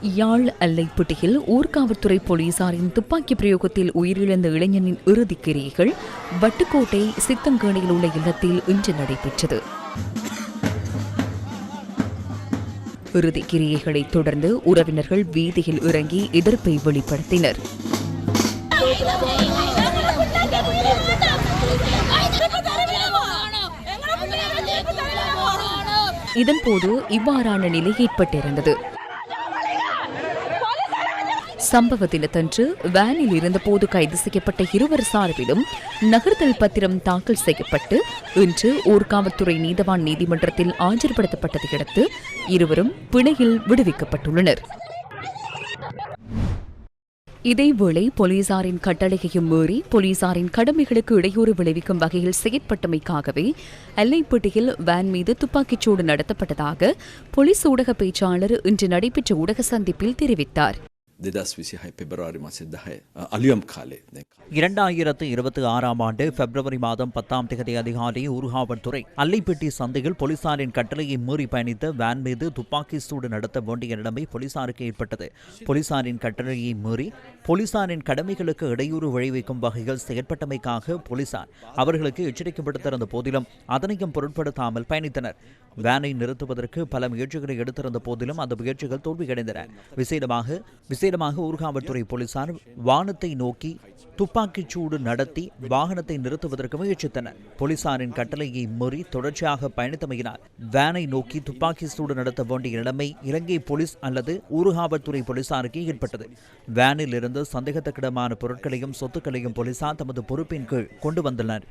யாழ் அல்லைப்பட்டியில் ஊர்காவல்துறை போலீசாரின் துப்பாக்கி பிரயோகத்தில் உயிரிழந்த இளைஞனின் இறுதிக்கிரியைகள் வட்டுக்கோட்டை சித்தங்கேணியில் உள்ள இல்லத்தில் இன்று நடைபெற்றது. இறுதிக் கிரியைகளைத் தொடர்ந்து உறவினர்கள் வீதியில் இறங்கி எதிர்ப்பை வெளிப்படுத்தினர். இதன்போது இவ்வாறான நிலை ஏற்பட்டிருந்தது. சம்பவ தினத்தன்று வேனில் இருந்தபோது கைது செய்யப்பட்ட இருவர் சார்பிலும் நகர்த்தல் பத்திரம் தாக்கல் செய்யப்பட்டு இன்று ஊர்காவல்துறை நீதவான் நீதிமன்றத்தில் ஆஜர்படுத்தப்பட்டதையடுத்து இருவரும் பிணையில் விடுவிக்கப்பட்டுள்ளனர். இதேவேளை போலீசாரின் கட்டளையையும் மீறி போலீசாரின் கடமைகளுக்கு இடையூறு விளைவிக்கும் வகையில் செயற்பட்டமைக்காகவே எல்லைப்பட்டியில் வேன் மீது துப்பாக்கிச்சூடு நடத்தப்பட்டதாக போலீஸ் ஊடக பேச்சாளர் இன்று நடைபெற்ற ஊடக சந்திப்பில் தெரிவித்தார். ரெண்டாயிரத்து பிப்ரவரி மாதம் அலியம் காலே இரண்டாயிரத்து இருபத்தி ஆறாம் ஆண்டு பிப்ரவரி மாதம் பத்தாம் தேதி அதிகாரி ஊர்காவல்துறை அல்லைப்பட்டி சந்தையில் போலீசாரின் கட்டளையை மீறி பயணித்த வேன் மீது துப்பாக்கி சூடு நடத்த வேண்டிய நிலைமை போலீசாருக்கு ஏற்பட்டது. போலீசாரின் கட்டளையை மீறி போலீசாரின் கடமைகளுக்கு இடையூறு விளைவிக்கும் வகையில் செயற்பட்டமைக்காக போலீசார் அவர்களுக்கு எச்சரிக்கை விடுத்திருந்த போதிலும் அதனையும் பொருட்படுத்தாமல் பயணித்தனர். வேனை நிறுத்துவதற்கு பல முயற்சிகளை எடுத்திருந்த போதிலும் அந்த முயற்சிகள் தோல்வியடைந்தன. விசேடமாக விசேட விசேடமாக ஊர்காவல்துறை போலீசார் வானத்தை நோக்கி துப்பாக்கிச் சூடு நடத்தி வாகனத்தை நிறுத்துவதற்கு முயற்சித்தனர். போலீசாரின் கட்டளையை மீறி தொடர்ச்சியாக பயணித்தமையினால் வேனை நோக்கி துப்பாக்கி சூடு நடத்த வேண்டிய நிலைமை இலங்கை போலீஸ் அல்லது ஊர்காவல்துறை போலீசாருக்கு ஏற்பட்டது. வேனில் இருந்து சந்தேகத்துக்கிடமான பொருட்களையும் சொத்துக்களையும் போலீசார் தமது பொறுப்பின் கீழ் கொண்டு வந்தனர்